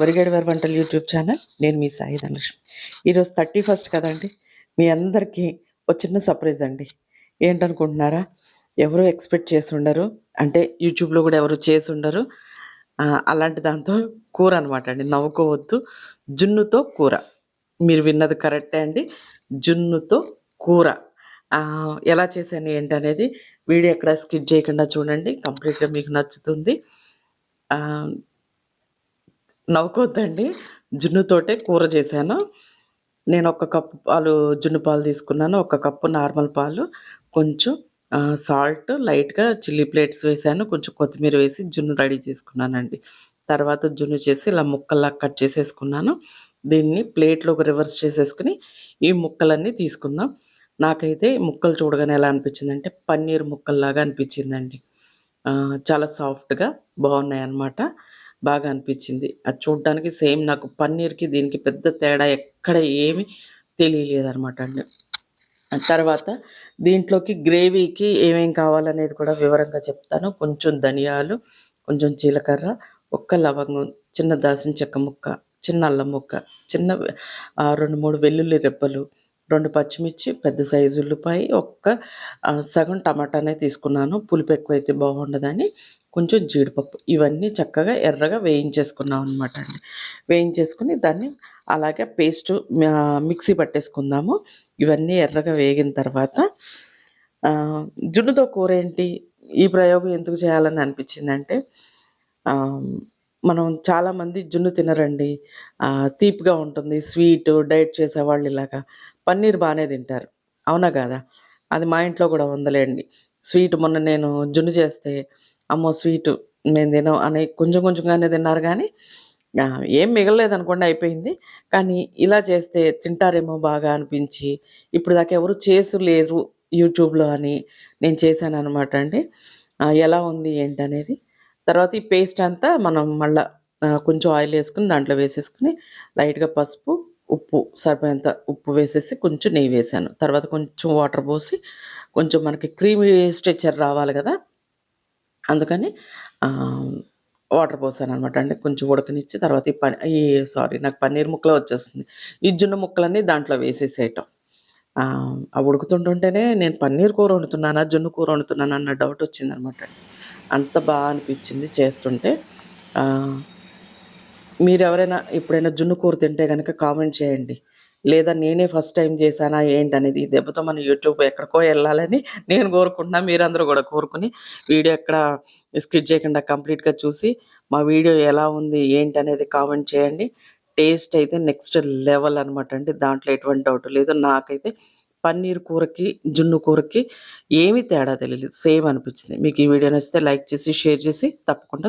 వరిగేడివారి వంటలు YouTube channel నేను మీ సాయి ధనలక్ష్మి. ఈరోజు థర్టీ ఫస్ట్ కదండి మీ అందరికీ ఒక చిన్న సర్ప్రైజ్ అండి. ఏంటనుకుంటున్నారా? ఎవరు ఎక్స్పెక్ట్ చేసి ఉండరు అంటే యూట్యూబ్లో కూడా ఎవరు చేసి ఉండరు అలాంటి దాంతో కూర అనమాట అండి. నవ్వుకోవద్దు. జున్నుతో కూర. మీరు విన్నది కరెక్టే అండి. జున్నుతో కూర. ఎలా చేశాను ఏంటనేది వీడియో ఎక్కడ స్కిప్ చేయకుండా చూడండి. కంప్లీట్గా మీకు నచ్చుతుంది. నవ్వుకోద్దండి. జున్నుతోటే కూర చేశాను. నేను ఒక కప్పు పాలు జున్ను పాలు తీసుకున్నాను. ఒక కప్పు నార్మల్ పాలు కొంచెం సాల్ట్ లైట్గా చిల్లీ ప్లేట్స్ వేసాను కొంచెం కొత్తిమీర వేసి జున్ను రెడీ చేసుకున్నానండి. తర్వాత జున్ను చేసి ఇలా ముక్కల్లా కట్ చేసేసుకున్నాను. దీన్ని ప్లేట్లోకి రివర్స్ చేసేసుకుని ఈ ముక్కలన్నీ తీసుకుందాం. నాకైతే ముక్కలు చూడగానే ఎలా అనిపించిందంటే పన్నీర్ ముక్కల్లాగా అనిపించిందండి. చాలా సాఫ్ట్గా బాగున్నాయి అన్నమాట బాగా అనిపించింది. అది చూడడానికి సేమ్ నాకు పన్నీర్కి దీనికి పెద్ద తేడా ఎక్కడ ఏమి తెలియలేదన్నమాట అండి. తర్వాత దీంట్లోకి గ్రేవీకి ఏమేం కావాలనేది కూడా వివరంగా చెప్తాను. కొంచెం ధనియాలు కొంచెం జీలకర్ర ఒక్క లవంగం చిన్న దాసిన చెక్క ముక్క చిన్న అల్లం ముక్క చిన్న ఆ, రెండు మూడు వెల్లుల్లి రెబ్బలు రెండు పచ్చిమిర్చి పెద్ద సైజు ఉల్లిపాయ ఒక్క సగం సగం టమాటానే తీసుకున్నాను. పులుపు ఎక్కువైతే బాగుండదని కొంచెం జీడిపప్పు. ఇవన్నీ చక్కగా ఎర్రగా వేయించేసుకున్నాం అనమాట అండి. వేయించేసుకుని దాన్ని అలాగే పేస్ట్ మిక్సీ పట్టేసుకుందాము. ఇవన్నీ ఎర్రగా వేగిన తర్వాత జున్నుతో కూర ఏంటి? ఈ ప్రయోగం ఎందుకు చేయాలని అనిపించిందంటే మనం చాలామంది జున్ను తినరండి. తీపిగా ఉంటుంది స్వీట్ డైట్ చేసేవాళ్ళు ఇలాగా. పన్నీర్ బాగానే తింటారు. అవునా కదా? అది మా ఇంట్లో కూడా ఉందలేండి. స్వీట్ మొన్న నేను జున్ను చేస్తే అమ్మో స్వీట్ మేము తినం అని కొంచెం కొంచెంగానే తిన్నారు కానీ ఏం మిగలలేదు అనుకోండి అయిపోయింది. కానీ ఇలా చేస్తే తింటారేమో బాగా అనిపించి ఇప్పుడు దాకా ఎవరు చేసు లేరు యూట్యూబ్లో అని నేను చేశాను అనమాట అండి ఎలా ఉంది ఏంటి అనేది తర్వాత ఈ పేస్ట్ అంతా మనం మళ్ళీ కొంచెం ఆయిల్ వేసుకుని దాంట్లో వేసేసుకుని లైట్గా పసుపు ఉప్పు సరిపోయేంత ఉప్పు వేసేసి కొంచెం నెయ్యి వేసాను. తర్వాత కొంచెం వాటర్ పోసి కొంచెం మనకి క్రీమీ స్ట్రెచర్ రావాలి కదా? అందుకని వాటర్ పోసాను అనమాట అంటే కొంచెం ఉడకనిచ్చి తర్వాత ఈ పని ఈ సారీ నాకు పన్నీర్ ముక్కలు వచ్చేస్తుంది. ఈ జున్ను ముక్కలన్నీ దాంట్లో వేసేసేయటం. ఆ, అవి ఉడుకుతుంటుంటేనే నేను పన్నీర్ కూర వండుతున్నానా జున్ను కూర వండుతున్నానా అన్న డౌట్ వచ్చిందనమాట అంత బాగా అనిపించింది చేస్తుంటే. మీరు ఎవరైనా ఎప్పుడైనా జున్ను కూర తింటే కనుక కామెంట్ చేయండి. లేదా నేనే ఫస్ట్ టైం చేశానా ఏంటనేది అనేది దెబ్బతో మన యూట్యూబ్ ఎక్కడికో వెళ్ళాలని నేను కోరుకుంటున్నా. మీరందరూ కూడా కోరుకుని వీడియో ఎక్కడ స్కిప్ చేయకుండా కంప్లీట్గా చూసి మా వీడియో ఎలా ఉంది ఏంటి అనేది కామెంట్ చేయండి. టేస్ట్ అయితే నెక్స్ట్ లెవెల్ అనమాట అండి. దాంట్లో ఎటువంటి డౌట్ లేదు. నాకైతే పన్నీర్ కూరకి జున్ను కూరకి ఏమీ తేడా తెలియలేదు సేమ్ అనిపించింది. మీకు ఈ వీడియో నచ్చితే లైక్ చేసి షేర్ చేసి తప్పకుండా